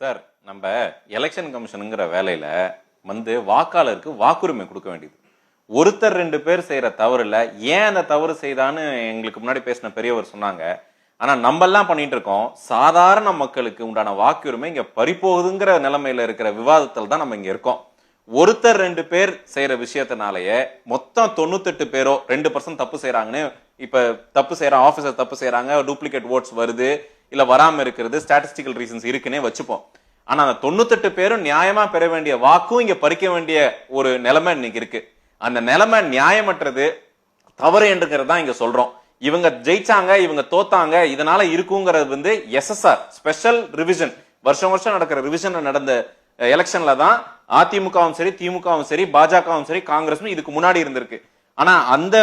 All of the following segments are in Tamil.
சார் நம்ம எலெக்ஷன் கமிஷனுங்கிற வேலையில் வந்து வாக்காளருக்கு வாக்குரிமை கொடுக்க வேண்டியது. ஒருத்தர் ரெண்டு பேர் செய்கிற தவறில் ஏன் அந்த தவறு செய்தான்னு எங்களுக்கு முன்னாடி பேசின பெரியவர் சொன்னாங்க. ஆனால் நம்ம எல்லாம் பண்ணிட்டு இருக்கோம். சாதாரண மக்களுக்கு உண்டான வாக்குரிமை இங்கே பறிப்போகுதுங்கிற நிலமையில் இருக்கிற விவாதத்தில் தான் நம்ம இங்கே இருக்கோம். ஒருத்தர் ரெண்டு பேர் செய்கிற விஷயத்தினாலேயே மொத்தம் தொண்ணூத்தெட்டு பேரோ ரெண்டு பர்சன்ட் தப்பு செய்கிறாங்கன்னு இப்போ தப்பு செய்யற ஆஃபீஸர் தப்பு செய்கிறாங்க டூப்ளிகேட் ஓட்ஸ் வருது. இல்லை வராமல் இருக்கிறது ஸ்டாட்டிஸ்டிக்கல் ரீசன்ஸ் இருக்குன்னே வச்சுப்போம். ஆனால் அந்த தொண்ணூத்தெட்டு பேரும் நியாயமாக பெற வேண்டிய வாக்கும் இங்கே பறிக்க வேண்டிய ஒரு நிலைமை இன்னைக்கு இருக்கு. அந்த நிலைமை நியாயமற்றது தவறு என்றுங்கிறது தான் இங்கே சொல்கிறோம் இவங்க ஜெயிச்சாங்க இவங்க தோத்தாங்க இதனால இருக்குங்கிறது வந்து எஸ்எஸ்ஆர் ஸ்பெஷல் ரிவிஷன் வருஷம் வருஷம் நடக்கிற ரிவிஷன் நடந்த எலெக்ஷன்ல தான் அதிமுகவும் சரி திமுகவும் சரி பாஜகவும் சரி காங்கிரஸும் இதுக்கு முன்னாடி இருந்திருக்கு. ஆனா அந்த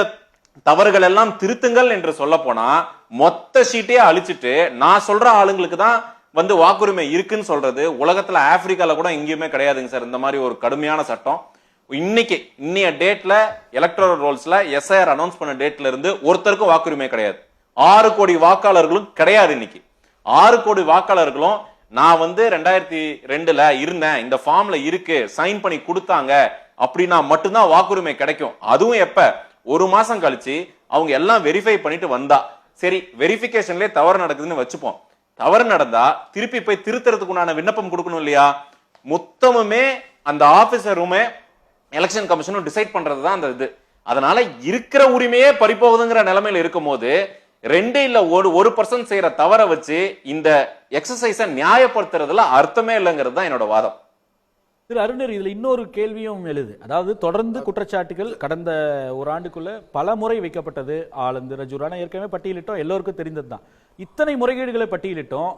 தவறுகள் எல்லாம் திருத்துங்கள் என்று சொல்ல போனா மொத்த சீட்டையே அழிச்சிட்டு நான் சொல்ற ஆளுங்களுக்கு தான் வந்து வாக்குரிமை இருக்குன்னு சொல்றது. உலகத்துல ஆப்பிரிக்கால கூட எங்கேயுமே கிடையாதுங்க சார். இந்த மாதிரி ஒரு கடுமையான சட்டம். இன்னைக்கு இன்னைய டேட்ல எலக்ட்ரல் ரோல்ஸ்ல எஸ்ஐஆர் அனௌன்ஸ் பண்ண டேட்ல இருந்து ஒருத்தருக்கும் வாக்குரிமை கிடையாது. ஆறு கோடி வாக்காளர்களும் கிடையாது இன்னைக்கு. ஆறு கோடி வாக்காளர்களும் நான் வந்து ரெண்டாயிரத்தி ரெண்டுல இருந்தேன். இந்த ஃபார்ம்ல இருக்கு. சைன் பண்ணி கொடுத்தாங்க. அப்படின்னா மட்டும்தான் வாக்குரிமை கிடைக்கும். அதுவும் எப்ப? ஒரு மாசம் கழிச்சு அவங்க எல்லாம் வெரிஃபை பண்ணிட்டு வந்தா. சரி வெரிஃபிகேஷன்லேயே தவறு நடக்குதுன்னு வச்சுப்போம். தவறு நடந்தா திருப்பி போய் திருத்தறதுக்கு உண்டான விண்ணப்பம் கொடுக்கணும் இல்லையா? மொத்தமுமே அந்த ஆபீசருமே எலெக்ஷன் கமிஷனும் டிசைட் பண்றது தான் அந்த இது. அதனால இருக்கிற உரிமையே பறிப்போகுதுங்கிற நிலைமையில இருக்கும்போது ரெண்டு இல்ல ஒரு ஒரு பர்சன்ட் செய்யற தவற வச்சு இந்த எக்ஸசைஸ நியாயப்படுத்துறதுல அர்த்தமே இல்லைங்கிறது தான் என்னோட வாதம். திரு அருணர் இதில் இன்னொரு கேள்வியும் எழுது. அதாவது தொடர்ந்து குற்றச்சாட்டுகள் கடந்த ஒரு ஆண்டுக்குள்ள பல முறை வைக்கப்பட்டது. ஆளுந்து ரஜூரான ஏற்கனவே பட்டியலிட்டோம். எல்லோருக்கும் தெரிந்தது தான் இத்தனை முறைகேடுகளை பட்டியலிட்டோம்.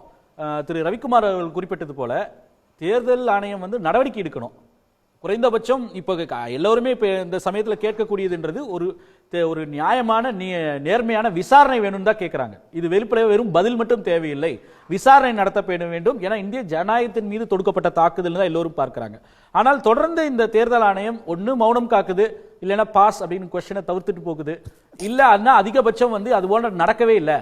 திரு ரவிக்குமார் அவர்கள் குறிப்பிட்டது போல தேர்தல் ஆணையம் வந்து நடவடிக்கை எடுக்கணும். குறைந்தபட்சம் இப்போ எல்லோருமே இப்போ இந்த சமயத்தில் கேட்கக்கூடியதுன்றது ஒரு தே- ஒரு நியாயமான நே- நேர்மையான விசாரணை வேணும்னு தான் கேட்குறாங்க இது வெளிப்படையாக வெறும் பதில் மட்டும் தேவையில்லை. விசாரணை நடத்தப்பட வேண்டும். ஏன்னா இந்திய ஜனநாயகத்தின் மீது தொடுக்கப்பட்ட தாக்குதல் தான் எல்லோரும் பார்க்குறாங்க. ஆனால் தொடர்ந்து இந்த தேர்தல் ஆணையம் ஒன்று மௌனம் காக்குது இல்லைன்னா பாஸ் அப்படின்னு கொஸ்டினை தவிர்த்துட்டு போகுது. இல்லை அண்ணா அதிகபட்சம் வந்து அது போன்ற நடக்கவே இல்லை.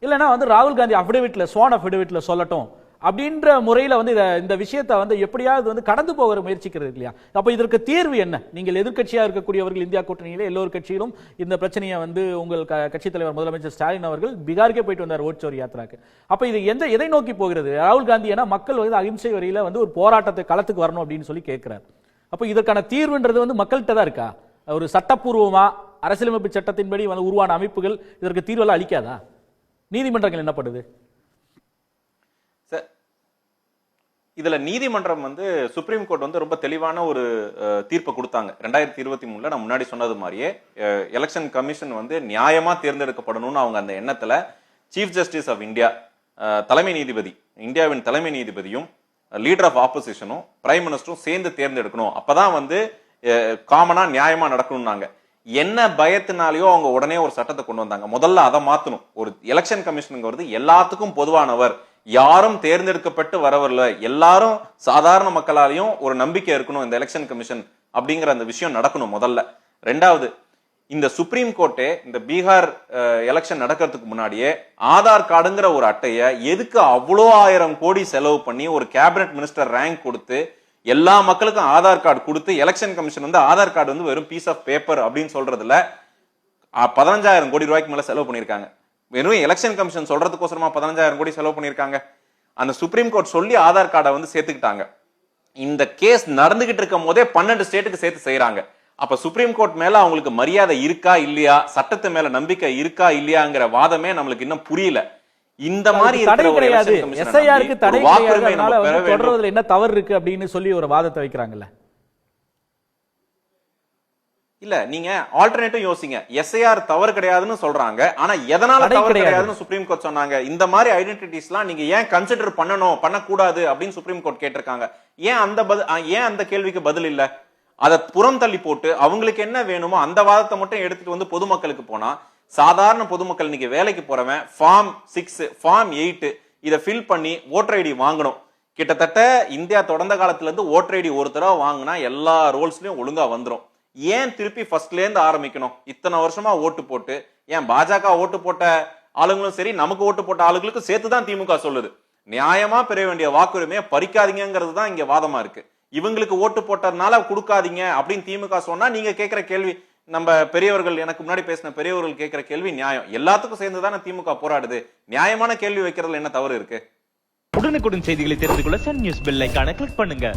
இல்லைன்னா வந்து ராகுல் காந்தி அஃபிடேவிட்டில் ஸ்வான் அஃபிடேவிட்டில் சொல்லட்டும். அப்படின்ற முறையில் வந்து இதை இந்த விஷயத்தை வந்து எப்படியாவது வந்து கடந்து போகிற முயற்சிக்கிறது இல்லையா? அப்போ இதற்கு தீர்வு என்ன? நீங்கள் எதிர்கட்சியாக இருக்கக்கூடியவர்கள் இந்தியா கூட்டணியிலே எல்லோரு கட்சியிலும் இந்த பிரச்சனையை வந்து உங்கள் க- கட்சித் தலைவர் முதலமைச்சர் ஸ்டாலின் அவர்கள் பீகாருக்கே போயிட்டு வந்தார் ஓட்சோர் யாத்திராக்கு. அப்போ இது எந்த எதை நோக்கி போகிறது? ராகுல் காந்தி ஏன்னா மக்கள் வந்து அகிம்சை வரியில வந்து ஒரு போராட்டத்தை களத்துக்கு வரணும் அப்படின்னு சொல்லி கேட்கிறார். அப்போ இதற்கான தீர்வுன்றது வந்து மக்கள்கிட்ட தான் இருக்கா? ஒரு சட்டப்பூர்வமாக அரசியலமைப்பு சட்டத்தின்படி உருவான அமைப்புகள் இதற்கு தீர்வெல்லாம் அளிக்காதா? நீதிமன்றங்கள் என்ன பண்ணுது சார் இதுல நீதிமன்றம் வந்து சுப்ரீம் கோர்ட் வந்து ரொம்ப தெளிவான ஒரு தீர்ப்பை கொடுத்தாங்க. ரெண்டாயிரத்தி இருபத்தி மூணுல நான் முன்னாடி சொன்னது மாதிரியே எலெக்ஷன் கமிஷன் வந்து நியாயமா தேர்ந்தெடுக்கப்படணும்னு அவங்க அந்த எண்ணத்துல சீஃப் ஜஸ்டிஸ் ஆஃப் இந்தியா தலைமை நீதிபதி இந்தியாவின் தலைமை நீதிபதியும் லீடர் ஆஃப் ஆப்போசிஷனும் பிரைம் மினிஸ்டரும் சேர்ந்து தேர்ந்தெடுக்கணும். அப்பதான் வந்து காமனா நியாயமா நடக்கணும்னாங்க. என்ன பயத்தினாலேயோ அவங்க உடனே ஒரு சட்டத்தை கொண்டு வந்தாங்க. முதல்ல அதை மாத்தணும். ஒரு எலெக்ஷன் கமிஷனுங்கிறது எல்லாத்துக்கும் பொதுவானவர். யாரும் தேர்ந்தெடுக்கப்பட்டு வரவில்லை எல்லாரும் சாதாரண மக்களாலையும் ஒரு நம்பிக்கை இருக்கணும் இந்த எலெக்ஷன் கமிஷன் அப்படிங்கிற அந்த விஷயம் நடக்கணும் முதல்ல. ரெண்டாவது இந்த சுப்ரீம் கோர்ட்டே இந்த பீகார் எலெக்ஷன் நடக்கிறதுக்கு முன்னாடியே ஆதார் கார்டுங்கிற ஒரு அட்டையை எதுக்கு அவ்வளோ ஆயிரம் கோடி செலவு பண்ணி ஒரு கேபினட் மினிஸ்டர் ரேங்க் கொடுத்து எல்லா மக்களுக்கும் ஆதார் கார்டு கொடுத்து எலெக்ஷன் கமிஷன் வந்து ஆதார் கார்டு வந்து வெறும் பீஸ் ஆஃப் பேப்பர் அப்படின்னு சொல்றதுல பதினஞ்சாயிரம் கோடி ரூபாய்க்கு மேல செலவு பண்ணியிருக்காங்க. வெறும் எலெக்ஷன் கமிஷன் சொல்றதுக்கோசரமா பதினஞ்சாயிரம் கோடி செலவு பண்ணியிருக்காங்க. அந்த சுப்ரீம் கோர்ட் சொல்லி ஆதார் கார்டை வந்து சேர்த்துக்கிட்டாங்க. இந்த கேஸ் நடந்துகிட்டு இருக்கும் போதே பன்னெண்டு ஸ்டேட்டுக்கு சேர்த்து செய்றாங்க. அப்ப சுப்ரீம் கோர்ட் மேல அவங்களுக்கு மரியாதை இருக்கா இல்லையா? சட்டத்து மேல நம்பிக்கை இருக்கா இல்லையாங்கிற வாதமே நம்மளுக்கு இன்னும் புரியல. இந்த மாதிரி தடை கிடையாது. எஸ்ஐஆருக்கு தடை ஒரு வாக்குரிமை கிடையாது அதனால நம்ம பெற வந்து வேண்டும். தொடர்றதுல என்ன தவறு இருக்கு அப்படின்னு சொல்லி ஒரு வாதத்தை வைக்கிறாங்கல்ல. இல்ல நீங்க ஆல்டர்னேட்டிவ் யோசிங்க. எஸ்ஐஆர் தவறு கிடையாதுன்னு சொல்றாங்க. ஆனா எதனால தவறு கிடையாது. கிடையாதுன்னு சுப்ரீம் கோர்ட் சொன்னாங்க. இந்த மாதிரி ஐடென்டிட்டிஸ்லாம் நீங்க ஏன் கன்சிடர் பண்ணணும்? பண்ணக்கூடாது அப்படின்னு சுப்ரீம் கோர்ட் கேட்டிருக்காங்க. ஏன் அந்த பதில் ஏன் அந்த கேள்விக்கு பதில் இல்ல? அதை புறம் தள்ளி போட்டு அவங்களுக்கு என்ன வேணுமோ அந்த வாதத்தை மட்டும் எடுத்துட்டு வந்து பொதுமக்களுக்கு போனா சாதாரண பொதுமக்கள் இன்னைக்கு வேலைக்கு போறவன் ஃபார்ம் சிக்ஸ் ஃபார்ம் எயிட் இதை ஃபில் பண்ணி ஓட்டர் ஐடி வாங்கணும். கிட்டத்தட்ட இந்தியா தொடர்ந்த காலத்துல இருந்து ஓட்டர் ஐடி ஒரு தடவை வாங்கினா எல்லா ரோல்ஸ்லயும் ஒழுங்கா வந்துரும். ஏன் திருப்பி ஃபர்ஸ்ட்ல இருந்து ஆரம்பிக்கணும்? இத்தனை வருஷமா ஓட்டு போட்டு ஏன் பாஜக ஓட்டு போட்ட ஆளுங்களும் சரி நமக்கு ஓட்டு போட்ட ஆளுங்களுக்கும் சேர்த்து தான் திமுக சொல்லுது. நியாயமா பெற வேண்டிய வாக்குரிமையை பறிக்காதீங்கிறது தான் இங்க வாதமா இருக்கு. இவங்களுக்கு ஓட்டு போட்டதுனால கொடுக்காதீங்க அப்படின்னு திமுக சொன்னா நீங்க கேட்கிற கேள்வி நம்ம பெரியவர்கள் எனக்கு முன்னாடி பேசின பெரியவர்கள் கேட்கிற கேள்வி நியாயம். எல்லாத்துக்கும் சேர்ந்து தானே திமுக போராடுது. நியாயமான கேள்வி வைக்கிறதுல என்ன தவறு இருக்கு? உடனுக்குடன் செய்திகளை தெரிந்து கொள்ள சன் நியூஸ் பெல் ஐக்கான கிளிக் பண்ணுங்க.